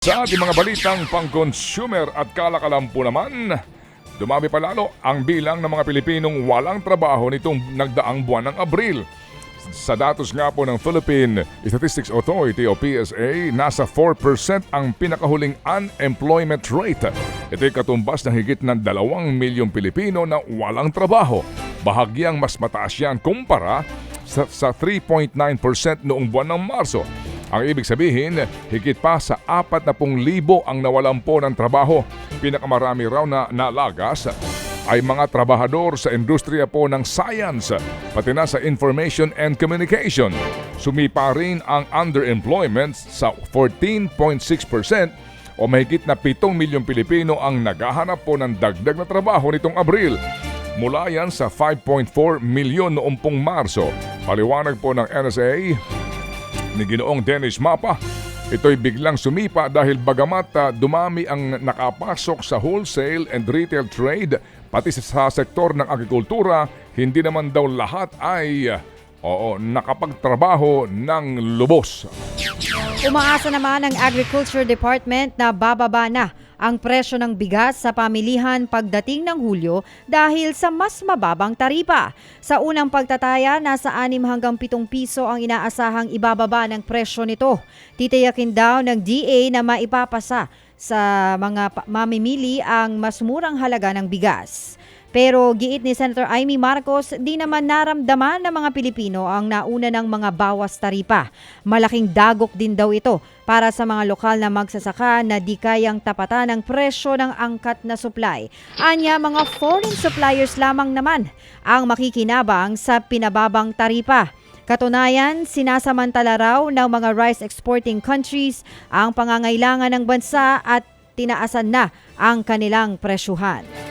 Sa ating mga balitang pang-consumer at kalakalan po naman, dumami pa lalo ang bilang ng mga Pilipinong walang trabaho nitong nagdaang buwan ng Abril. Sa datos nga po ng Philippine Statistics Authority o PSA, nasa 4% ang pinakahuling unemployment rate. Ito'y katumbas ng higit ng 2 milyong Pilipino na walang trabaho. Bahagyang mas mataas yan kumpara sa, sa 3.9% noong buwan ng Marso. Ang ibig sabihin, higit pa sa 40,000 ang nawalan po ng trabaho. Pinakamarami raw na nalagas ay mga trabahador sa industriya po ng science, pati na sa information and communication. Sumipa rin ang underemployment sa 14.6% o mahigit na 7 milyong Pilipino ang naghahanap po ng dagdag na trabaho nitong Abril. Mula yan sa 5.4 milyon noong pong Marso. Paliwanag po ng NSA, ni Ginoong Dennis Mapa. Ito'y biglang sumipa dahil bagamat ah, dumami ang nakapasok sa wholesale and retail trade pati sa sektor ng agrikultura, hindi naman daw lahat ay ah, oo, nakapagtrabaho ng lubos. Umaasa naman ang Agriculture Department na bababa na ang presyo ng bigas sa pamilihan pagdating ng Hulyo dahil sa mas mababang taripa. Sa unang pagtataya, nasa 6 hanggang 7 piso ang inaasahang ibababa ng presyo nito. Titiyakin daw ng DA na maipapasa sa mga mamimili ang mas murang halaga ng bigas. Pero giit ni Senator Amy Marcos, di naman naramdaman ng mga Pilipino ang nauna ng mga bawas taripa. Malaking dagok din daw ito para sa mga lokal na magsasaka na di kayang tapatan ang presyo ng angkat na supply. Anya, mga foreign suppliers lamang naman ang makikinabang sa pinababang taripa. Katunayan, sinasamantala raw ng mga rice exporting countries ang pangangailangan ng bansa at tinaasan na ang kanilang presyuhan.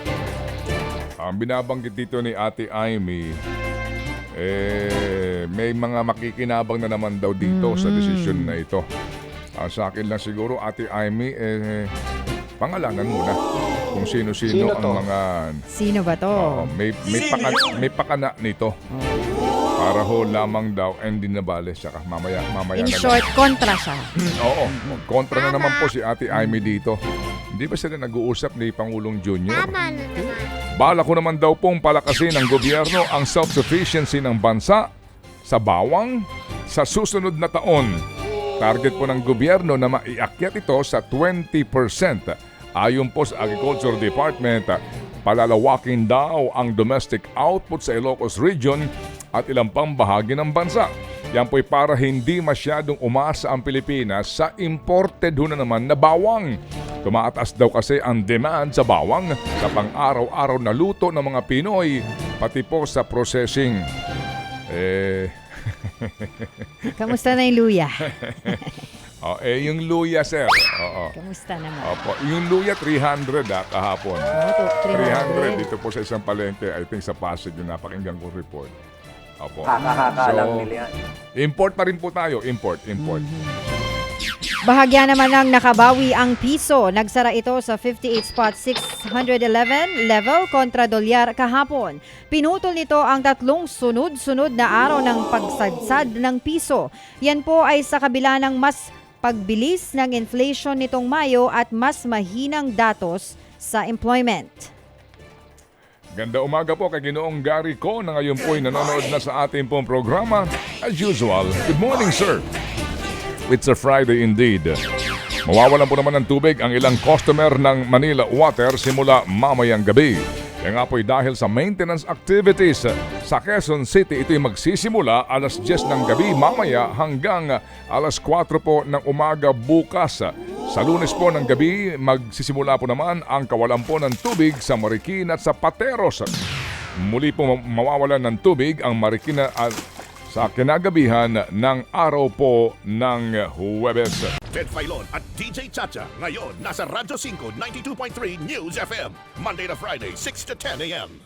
Ang binabanggit dito ni Ate Amy, eh, may mga makikinabang na naman daw dito sa desisyon na ito. Ah, sa akin lang siguro, Ate Amy, eh, pangalanan muna kung sino-sino Sino ang to? mga Sino ba to? Oo, may may paka, may pakana nito. Para ho lamang daw and di nabale siya ka. Mamaya mamaya In na short, kontra siya. lang. Oo, kontra na naman po si Ate Amy dito. Hindi ba sila nag-uusap ni Pangulong Junior? Tama na naman. Bala ko naman daw pong palakasin ng gobyerno ang self-sufficiency ng bansa sa bawang sa susunod na taon. Target po ng gobyerno na maiakyat ito sa 20%. Ayon po sa Agriculture Department, palalawakin daw ang domestic output sa Ilocos Region at ilang pang bahagi ng bansa. Yan po'y para hindi masyadong umasa ang Pilipinas sa imported na naman na bawang. Tumataas daw kasi ang demand sa bawang sa pang-araw-araw na luto ng mga Pinoy, pati po sa processing. Eh, Kamusta na yung luya? oh, eh yung luya, sir. Oo. Kamusta naman? Opo, yung luya 300 ah, kahapon. Oo, to, 300 300. dito po sa isang palengke, I think sa Pasig yung napakinggan kong report. Opo. Kakakaka lang So, nila yan. Import pa rin po tayo, import, import. Bahagya naman ng nakabawi ang piso. Nagsara ito sa 58 spot 611 level kontra dolyar kahapon. Pinutol nito ang tatlong sunod-sunod na araw ng pagsadsad ng piso. Yan po ay sa kabila ng mas pagbilis ng inflation nitong Mayo at mas mahinang datos sa employment. Ganda umaga po kay Ginoong Gary ko na ngayon po ay nanonood na sa ating pong programa. As usual, good morning sir. It's a Friday indeed. Mawawalan po naman ng tubig ang ilang customer ng Manila Water simula mamayang gabi. Kaya nga po'y dahil sa maintenance activities sa Quezon City, ito'y magsisimula alas 10 ng gabi mamaya hanggang alas 4 po ng umaga bukas. Sa lunes po ng gabi, magsisimula po naman ang kawalan po ng tubig sa Marikina at sa Pateros. Muli po ma- mawawalan ng tubig ang Marikina at sa kinagabihan ng araw po ng Huwebes. Ted Filon at DJ Chacha. Ngayon, nasa Radyo 5, 92.3 News FM. Monday to Friday, 6 to 10 a.m.